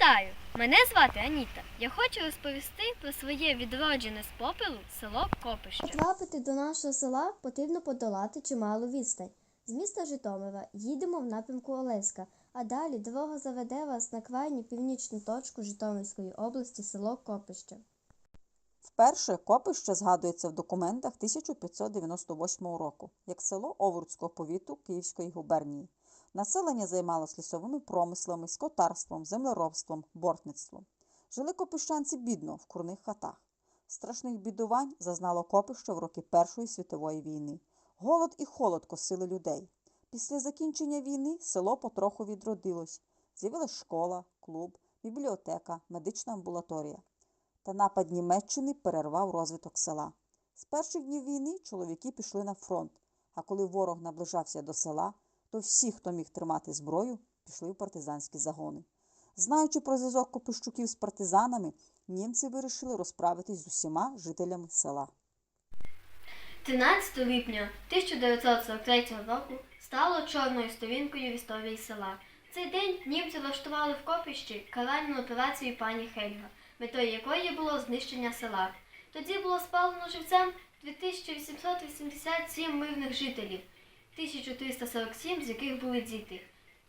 Вітаю! Мене звати Аніта. Я хочу розповісти про своє відроджене з попелу село Копище. Потрапити до нашого села потрібно подолати чималу відстань. З міста Житомира їдемо в напрямку Олеська, а далі дорога заведе вас на крайню північну точку Житомирської області село Копище. Вперше Копище згадується в документах 1598 року як село Овруцького повіту Київської губернії. Населення займалось лісовими промислами, скотарством, землеробством, бортництвом. Жили копищанці бідно в курних хатах. Страшних бідувань зазнало Копище в роки Першої світової війни. Голод і холод косили людей. Після закінчення війни село потроху відродилось. З'явилась школа, клуб, бібліотека, медична амбулаторія. Та напад Німеччини перервав розвиток села. З перших днів війни чоловіки пішли на фронт, а коли ворог наближався до села, то всі, хто міг тримати зброю, пішли в партизанські загони. Знаючи про зв'язок Копищуків з партизанами, німці вирішили розправитись з усіма жителями села. 13 липня 1943 року стало чорною сторінкою в історії села. Цей день німці влаштували в Копищі каральну операцію пані Хельга, метою якої було знищення села. Тоді було спалено живцем 2887 мирних жителів, 1347 з яких були діти.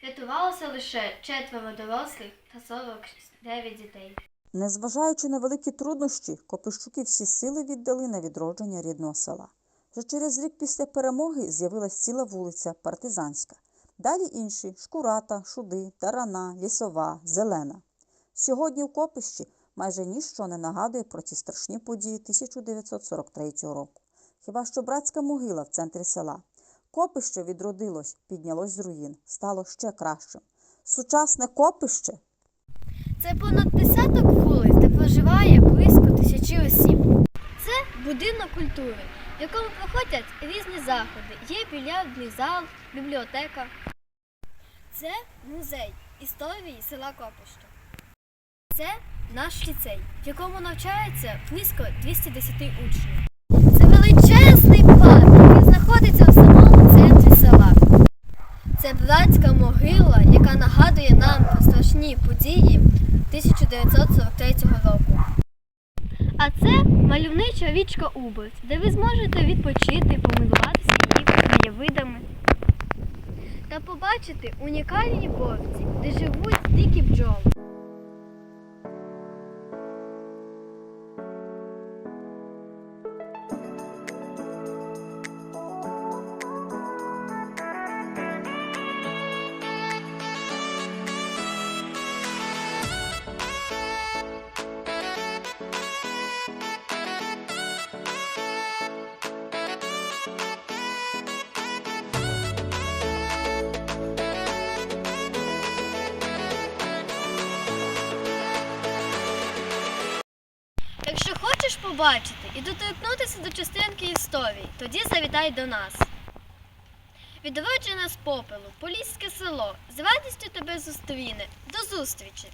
Рятувалося лише четверо дорослих та 49 дітей. Незважаючи на великі труднощі, Копищуки всі сили віддали на відродження рідного села. Вже через рік після перемоги з'явилась ціла вулиця Партизанська. Далі інші Шкурата, Шуди, Тарана, Лісова, Зелена. Сьогодні в Копищі майже ніщо не нагадує про ці страшні події 1943 року. Хіба що братська могила в центрі села. Копище відродилось, піднялось з руїн, стало ще кращим. Сучасне копище Це понад десяток вулиць, де проживає близько тисячі осіб. Це будинок культури, в якому проходять різні заходи. Є більярдний зал, бібліотека. Це музей історії села Копище. Це наш ліцей, в якому навчається близько 210 учнів. Це величезний парк, який знаходиться в самому центрі села. Це могила, яка нагадує нам про страшні події 1943 року. А це мальовнича річка Убиць, де ви зможете відпочити, помилуватися її краєвидами та побачити унікальні борці, де живуть дикі бджоли. Хочеш побачити і доторкнутися до частинки історії, тоді завітай до нас. Відроджене з попелу, Поліське село з радістю тебе зустріне. До зустрічі!